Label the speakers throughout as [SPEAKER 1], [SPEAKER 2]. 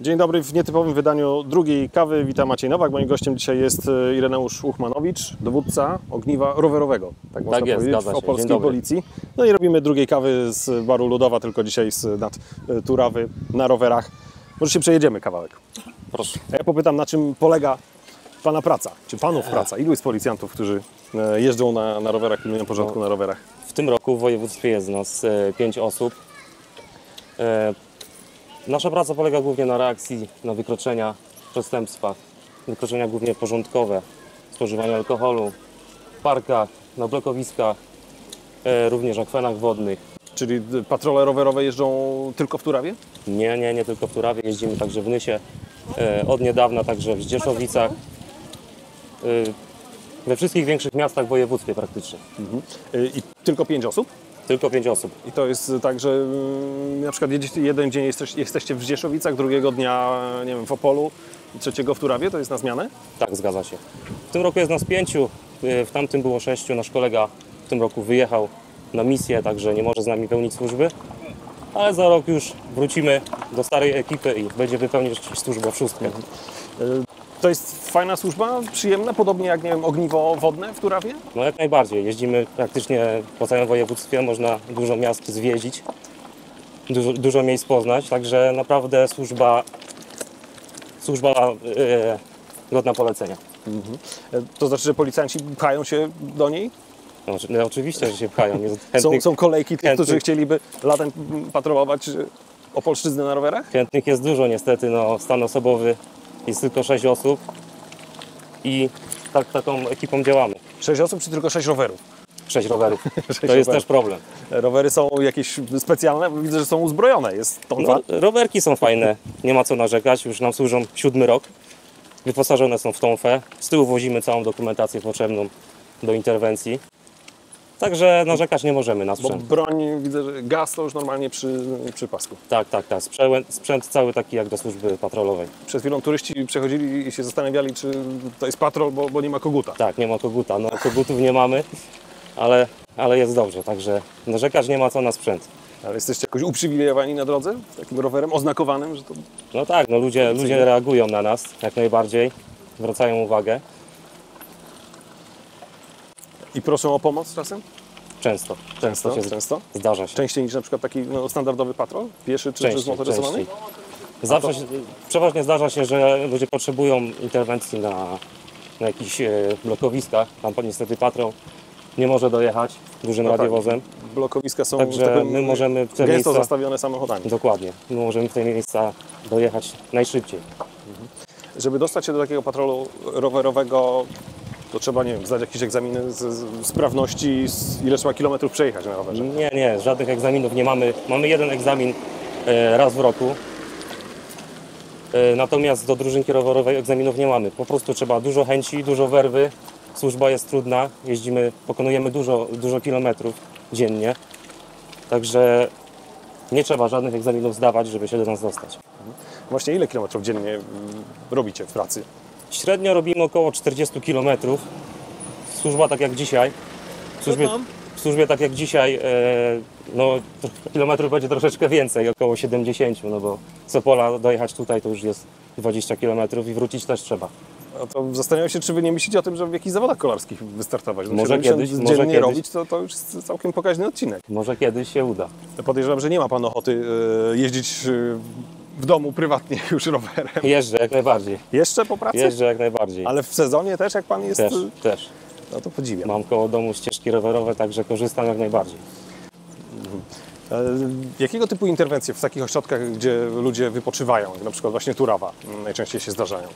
[SPEAKER 1] Dzień dobry, w nietypowym wydaniu drugiej kawy. Witam Maciej Nowak. Moim gościem dzisiaj jest e, Ireneusz Uchmanowicz, dowódca ogniwa rowerowego, tak można
[SPEAKER 2] jest,
[SPEAKER 1] powiedzieć, w opolskiej
[SPEAKER 2] dobry.
[SPEAKER 1] policji. No i robimy drugiej kawy z baru Ludowa, tylko dzisiaj z nad e, Turawy na rowerach. Może się przejedziemy kawałek.
[SPEAKER 2] Proszę.
[SPEAKER 1] A ja popytam, na czym polega Pana praca, czy Panów praca? Ilu jest policjantów, którzy e, jeżdżą na, na rowerach, pilnują porządku
[SPEAKER 2] No.
[SPEAKER 1] na rowerach?
[SPEAKER 2] W tym roku w województwie jest nas pięć osób. Nasza praca polega głównie na reakcji na wykroczenia, przestępstwa, wykroczenia głównie porządkowe, spożywanie alkoholu, w parkach, na blokowiskach, e, również akwenach wodnych.
[SPEAKER 1] Czyli patrole rowerowe jeżdżą tylko w Turawie?
[SPEAKER 2] Nie, nie, nie tylko w Turawie, jeździmy także w Nysie, e, od niedawna także w Zdzieszowicach, e, we wszystkich większych miastach w województwie praktycznie.
[SPEAKER 1] E, I tylko pięć osób?
[SPEAKER 2] Tylko pięć osób.
[SPEAKER 1] I to jest tak, że mm, na przykład jeden dzień jesteś, jesteście w Rzeszowicach, drugiego dnia nie wiem, w Opolu, trzeciego w Turawie, to jest na zmianę?
[SPEAKER 2] Tak, zgadza się. W tym roku jest nas pięciu, y, w tamtym było sześciu. Nasz kolega w tym roku wyjechał na misję, także nie może z nami pełnić służby. Ale za rok już wrócimy do starej ekipy i będzie wypełnić służbę w szóstkę.
[SPEAKER 1] To jest fajna służba, przyjemna, podobnie jak nie wiem, ogniwo wodne w Turawie?
[SPEAKER 2] No jak najbardziej. Jeździmy praktycznie po całym województwie, można dużo miast zwiedzić, dużo, dużo miejsc poznać, także naprawdę służba, służba e, godna polecenia.
[SPEAKER 1] E, To znaczy, że policjanci pchają się do niej?
[SPEAKER 2] No, no, oczywiście, że się pchają. Jest
[SPEAKER 1] Są,
[SPEAKER 2] chętnych,
[SPEAKER 1] są kolejki tych,
[SPEAKER 2] chętnych-
[SPEAKER 1] którzy chcieliby latem patrolować e, Opolszczyznę na rowerach?
[SPEAKER 2] Chętnych jest dużo niestety, no, stan osobowy jest tylko 6 osób i tak, taką ekipą działamy.
[SPEAKER 1] Sześć osób czy tylko sześć rowerów?
[SPEAKER 2] 6 rowerów.
[SPEAKER 1] Sześć
[SPEAKER 2] To jest
[SPEAKER 1] rowerów.
[SPEAKER 2] też problem.
[SPEAKER 1] Rowery są jakieś specjalne, bo widzę, że są uzbrojone. Jest tonfa.
[SPEAKER 2] No, rowerki są fajne, nie ma co narzekać, już nam służą siódmy rok. Wyposażone są w tąfę. Z tyłu wozimy całą dokumentację potrzebną do interwencji. Także narzekać nie możemy na
[SPEAKER 1] Bo
[SPEAKER 2] sprzęt.
[SPEAKER 1] broń, widzę, że gaz to już normalnie przy, przy pasku.
[SPEAKER 2] Tak, tak, tak. Sprzęt, sprzęt cały taki jak do służby patrolowej.
[SPEAKER 1] Przed chwilą turyści przechodzili i się zastanawiali, czy to jest patrol, bo, bo nie ma koguta.
[SPEAKER 2] Tak, nie ma koguta. No, kogutów nie mamy, ale, ale jest dobrze. Także narzekać nie ma co na sprzęt.
[SPEAKER 1] Ale jesteście jakoś uprzywilejowani na drodze? Takim rowerem oznakowanym, że to...
[SPEAKER 2] No tak, no ludzie, ludzie reagują na nas jak najbardziej, zwracają uwagę
[SPEAKER 1] I proszą o pomoc czasem?
[SPEAKER 2] często.
[SPEAKER 1] Często,
[SPEAKER 2] się z-
[SPEAKER 1] często.
[SPEAKER 2] Zdarza się.
[SPEAKER 1] Częściej niż na przykład taki no, standardowy patrol? Pieszy czy, czy zmotoryzowany?
[SPEAKER 2] częściej. Zawsze się, przeważnie zdarza się, że ludzie potrzebują interwencji na, na jakichś e, blokowiskach. Tam niestety patrol nie może dojechać dużym
[SPEAKER 1] No tak.
[SPEAKER 2] radiowozem.
[SPEAKER 1] Blokowiska są
[SPEAKER 2] Także
[SPEAKER 1] tak
[SPEAKER 2] my możemy w te
[SPEAKER 1] gęsto
[SPEAKER 2] miejsca-
[SPEAKER 1] zastawione samochodami.
[SPEAKER 2] Dokładnie. My możemy w te miejsca dojechać najszybciej.
[SPEAKER 1] Żeby dostać się do takiego patrolu rowerowego, to trzeba, nie wiem, zdać jakieś egzaminy z, z sprawności, z ile trzeba kilometrów przejechać na rowerze.
[SPEAKER 2] Nie, nie, żadnych egzaminów nie mamy. Mamy jeden egzamin e, raz w roku. E, natomiast do drużynki rowerowej egzaminów nie mamy. Po prostu trzeba dużo chęci, dużo werwy. Służba jest trudna. Jeździmy, pokonujemy dużo, dużo kilometrów dziennie. Także nie trzeba żadnych egzaminów zdawać, żeby się do nas dostać.
[SPEAKER 1] Właśnie ile kilometrów dziennie robicie w pracy?
[SPEAKER 2] Średnio robimy około 40 km. Służba tak jak dzisiaj. W służbie, w służbie tak jak dzisiaj, e, no kilometrów będzie troszeczkę więcej, około 70, no bo z Opola dojechać tutaj to już jest 20 km i wrócić też trzeba.
[SPEAKER 1] No to zastanawiam się, czy wy nie myślicie o tym, żeby w jakichś zawodach kolarskich wystartować. No
[SPEAKER 2] Może
[SPEAKER 1] 70
[SPEAKER 2] kiedyś,
[SPEAKER 1] dziennie
[SPEAKER 2] może kiedyś.
[SPEAKER 1] robić, to, to już jest całkiem pokaźny odcinek.
[SPEAKER 2] Może kiedyś się uda.
[SPEAKER 1] Podejrzewam, że nie ma Pan ochoty e, jeździć e, w domu prywatnie już rowerem.
[SPEAKER 2] Jeżdżę jak najbardziej.
[SPEAKER 1] Jeszcze po pracy?
[SPEAKER 2] Jeżdżę jak najbardziej.
[SPEAKER 1] Ale w sezonie też, jak Pan jest...
[SPEAKER 2] Też, też.
[SPEAKER 1] No to podziwiam.
[SPEAKER 2] Mam koło domu ścieżki rowerowe, także korzystam jak najbardziej.
[SPEAKER 1] E, Jakiego typu interwencje w takich ośrodkach, gdzie ludzie wypoczywają, na przykład właśnie Turawa, m, najczęściej się zdarzają?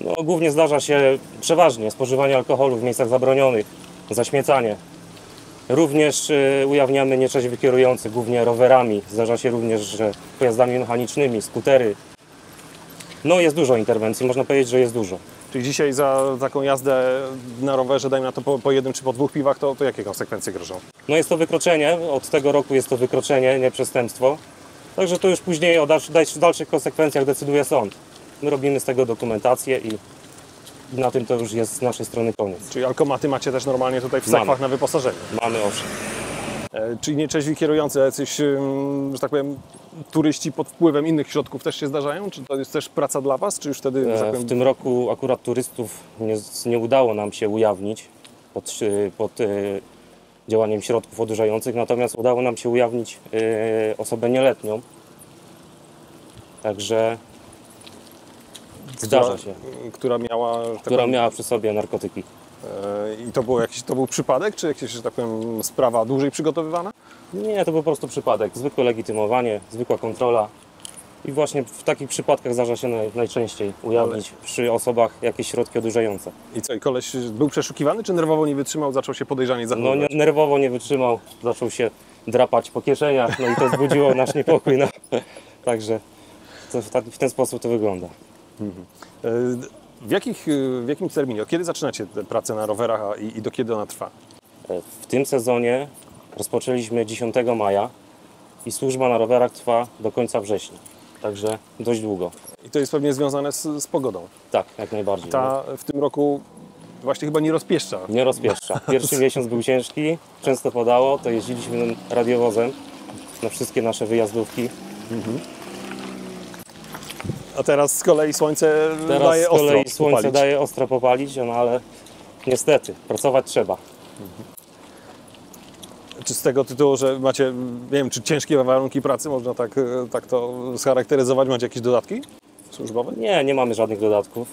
[SPEAKER 2] No, głównie zdarza się przeważnie spożywanie alkoholu w miejscach zabronionych, zaśmiecanie. Również y, ujawniamy nieczeźwych kierujących, głównie rowerami. Zdarza się również, że pojazdami mechanicznymi, skutery. No jest dużo interwencji, można powiedzieć, że jest dużo.
[SPEAKER 1] Czyli dzisiaj za taką jazdę na rowerze, dajmy na to po, po jednym czy po dwóch piwach, to, to jakie konsekwencje grożą?
[SPEAKER 2] No jest to wykroczenie, od tego roku jest to wykroczenie, nie przestępstwo. Także to już później o dalszy, dalszy- dalszych konsekwencjach decyduje sąd. My robimy z tego dokumentację i na tym to już jest z naszej strony koniec.
[SPEAKER 1] Czyli alkomaty macie też normalnie tutaj w
[SPEAKER 2] Mamy.
[SPEAKER 1] sakwach na wyposażeniu.
[SPEAKER 2] Mamy owszem.
[SPEAKER 1] E, Czyli nieczeźwi kierujący, jacyś, ym, że tak powiem, turyści pod wpływem innych środków też się zdarzają? Czy to jest też praca dla Was, czy już wtedy, że tak
[SPEAKER 2] E,
[SPEAKER 1] powiem,
[SPEAKER 2] W tym roku akurat turystów nie, nie udało nam się ujawnić pod, e, pod e, działaniem środków odurzających, natomiast udało nam się ujawnić e, osobę nieletnią. Także zdarza się,
[SPEAKER 1] która miała,
[SPEAKER 2] która
[SPEAKER 1] powiem,
[SPEAKER 2] miała przy sobie narkotyki.
[SPEAKER 1] e, i to, było jakiś, to był przypadek, czy jakaś, że tak powiem, sprawa dłużej przygotowywana?
[SPEAKER 2] Nie, to był po prostu przypadek. Zwykłe legitymowanie, zwykła kontrola. I właśnie w takich przypadkach zdarza się naj, najczęściej ujawnić przy osobach jakieś środki odurzające.
[SPEAKER 1] I co, i koleś był przeszukiwany, czy nerwowo nie wytrzymał, zaczął się podejrzanie
[SPEAKER 2] No
[SPEAKER 1] zachowywać?
[SPEAKER 2] nie, nerwowo nie wytrzymał, zaczął się drapać po kieszeniach, no i to wzbudziło nasz niepokój. No. Także w ten sposób to wygląda.
[SPEAKER 1] E, W, jakich, e, w jakim terminie, kiedy zaczynacie pracę na rowerach i, i do kiedy ona trwa?
[SPEAKER 2] E, W tym sezonie rozpoczęliśmy 10 maja i służba na rowerach trwa do końca września. Także dość długo.
[SPEAKER 1] I to jest pewnie związane z, z pogodą.
[SPEAKER 2] Tak, jak najbardziej.
[SPEAKER 1] Ta w tym roku właśnie chyba nie rozpieszcza.
[SPEAKER 2] Nie rozpieszcza. Pierwszy miesiąc był ciężki, często padało, to jeździliśmy radiowozem na wszystkie nasze wyjazdówki.
[SPEAKER 1] A teraz z kolei słońce
[SPEAKER 2] Teraz
[SPEAKER 1] daje
[SPEAKER 2] z kolei
[SPEAKER 1] ostro
[SPEAKER 2] słońce
[SPEAKER 1] popalić.
[SPEAKER 2] daje ostro popalić, no ale niestety, pracować trzeba.
[SPEAKER 1] Czy z tego tytułu, że macie, nie wiem, czy ciężkie warunki pracy, można tak, e, tak to scharakteryzować? Macie jakieś dodatki służbowe?
[SPEAKER 2] Nie, nie mamy żadnych dodatków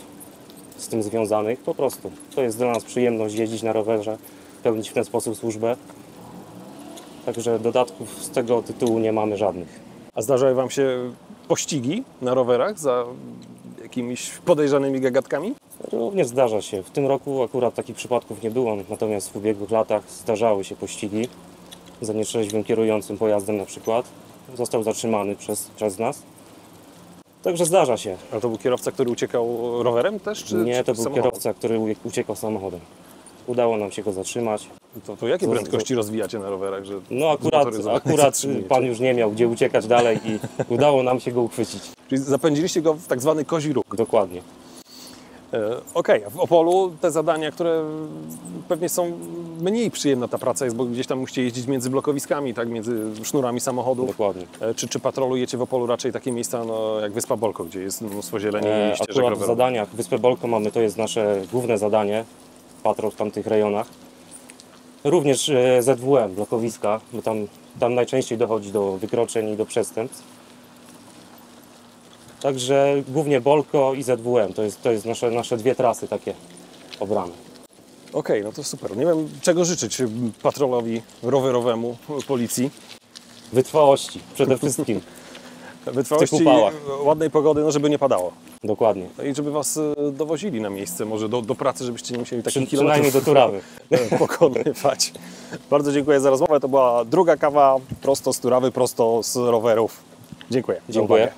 [SPEAKER 2] z tym związanych, po prostu. To jest dla nas przyjemność jeździć na rowerze, pełnić w ten sposób służbę. Także dodatków z tego tytułu nie mamy żadnych.
[SPEAKER 1] A zdarzały Wam się pościgi na rowerach za jakimiś podejrzanymi gagatkami?
[SPEAKER 2] Również zdarza się. W tym roku akurat takich przypadków nie było, natomiast w ubiegłych latach zdarzały się pościgi za nietrzeźwym kierującym pojazdem na przykład. Został zatrzymany przez, przez nas. Także zdarza się.
[SPEAKER 1] A to był kierowca, który uciekał rowerem też? Czy,
[SPEAKER 2] Nie,
[SPEAKER 1] czy
[SPEAKER 2] to był
[SPEAKER 1] samochodem?
[SPEAKER 2] kierowca, który uciekał samochodem. Udało nam się go zatrzymać.
[SPEAKER 1] To, to jakie prędkości rozwijacie na rowerach? Że
[SPEAKER 2] No akurat, akurat pan już nie miał gdzie uciekać dalej i udało nam się go uchwycić.
[SPEAKER 1] Czyli zapędziliście go w tak zwany kozi róg.
[SPEAKER 2] Dokładnie.
[SPEAKER 1] E, Okej, a w Opolu te zadania, które pewnie są mniej przyjemna ta praca jest, bo gdzieś tam musicie jeździć między blokowiskami, tak, między sznurami samochodów.
[SPEAKER 2] Dokładnie.
[SPEAKER 1] E, Czy, czy patrolujecie w Opolu raczej takie miejsca no, jak Wyspa Bolko, gdzie jest mnóstwo zieleni
[SPEAKER 2] E,
[SPEAKER 1] i ścieżek
[SPEAKER 2] akurat w zadaniach Wyspę Bolko mamy, to jest nasze główne zadanie, patrol w tamtych rejonach. Również e, ZWM, blokowiska, bo tam, tam najczęściej dochodzi do wykroczeń i do przestępstw. Także głównie Bolko i ZWM, to jest, to jest nasze, nasze dwie trasy takie obrane.
[SPEAKER 1] Okej, no to super. Nie wiem, czego życzyć patrolowi rowerowemu policji.
[SPEAKER 2] Wytrwałości przede wszystkim,
[SPEAKER 1] Wytrwałości, ładnej pogody, no żeby nie padało.
[SPEAKER 2] Dokładnie.
[SPEAKER 1] No i żeby Was e, dowozili na miejsce, może do, do pracy, żebyście nie musieli
[SPEAKER 2] Przy,
[SPEAKER 1] takich
[SPEAKER 2] przynajmniej do Turawy.
[SPEAKER 1] pokonywać. Bardzo dziękuję za rozmowę. To była druga kawa prosto z Turawy, prosto z rowerów. Dziękuję.
[SPEAKER 2] Dziękuję.